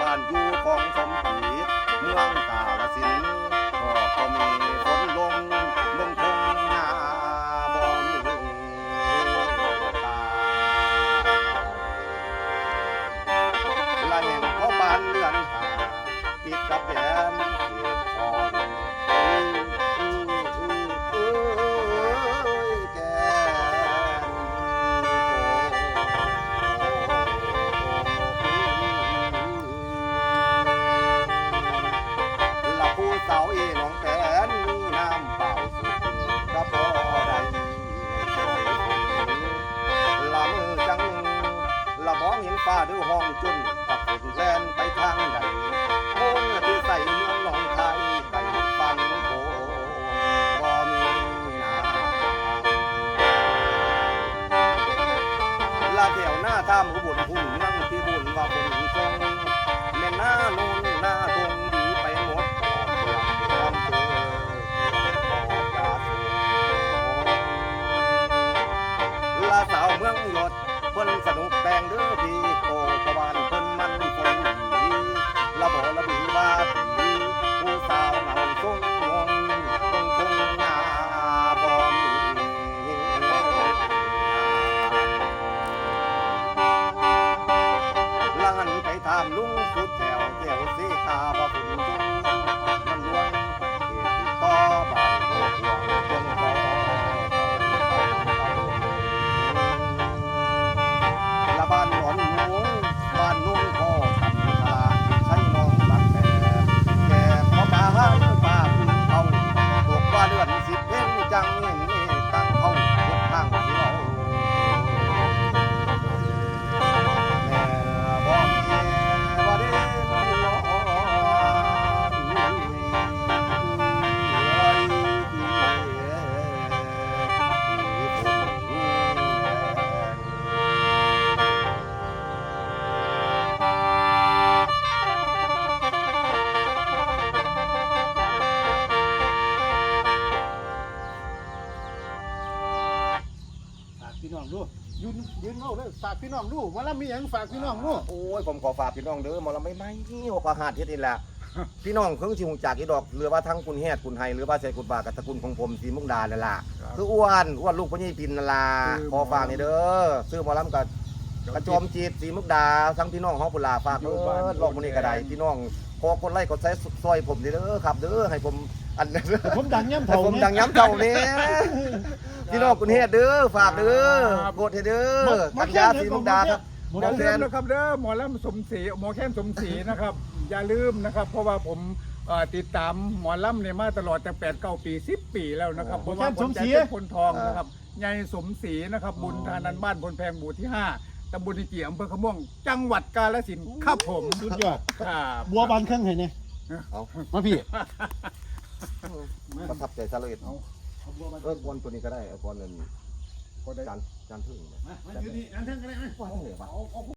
บ้านอยู่ของสมศรีเมืองกาลสินพ่อก็มี ข้ามมันก็วนง ยืนยืนเอาเลยฝากพี่น้องดูว่าแล้วมีหยังฝากพี่น้องดูโอ้ยผมขอฝากพี่น้องเด้อหมอลำไม่ไม่หกอาหารเฮ็ดนี่แหละพี่น้องเพิ่งสิหูจากอีดอกหรือว่าทั้งคุณแฮดคุณไฮหรือว่าใส่คุณบากับตระกูลของผมสีมุกดาเลยล่ะคืออ้วนอ้วนลูกพ่อยี่ปินนั่นล่ะขอฝากนี่เด้อซื้อหมอลำกับกระจอมจีดสีมุกดาทั้งพี่น้องของปุลาฝากเด้อลองมื้อนี้ก็ได้พี่น้องขอคนไล่กดใช้ซอยผมนี่เด้อครับเด้อให้ผมอันผมดังย้ำให้เท่าผมเนี่ยดังย้ำเท่านี้ พี่น้องคุณเฮ็ดเด้อฝากเด้อกดให้เด้อกัญญาสีมุกดาครับหมดอย่าแล้ลืวมนะครับเด้อหมอลำสมศรีหมอแค้นสมศรีนะครับ อย่าลืมนะครับ เพราะว่าผมเอ่อติดตามหมอลำเนี่ยมาตลอดจากแปดเก้าปีสิบปีแล้วนะครับหมอเพแค้ราะว่านสมศรีผจะเป็นคนทองนะครับยายสมศรีนะครับบุญทานันบ้านพลแพงหมู่ที่ห้าตำบลอิเกียอำเภอขะม่วง จังหวัดกาฬสินธุ์ครับผมสุดยอดครับบัวบานเครื่องให้เนี่ยเอามาพี่ประทับใจซะเลยเอา เอาบัวบานเออกวนตัวนี้ก็ได้เอากวนนั้นก็ได้ จานจานพึ่งเนี่ย มามาอยู่นี่อันเทิงกันเลยนะว่าเหนือปะเอาเอา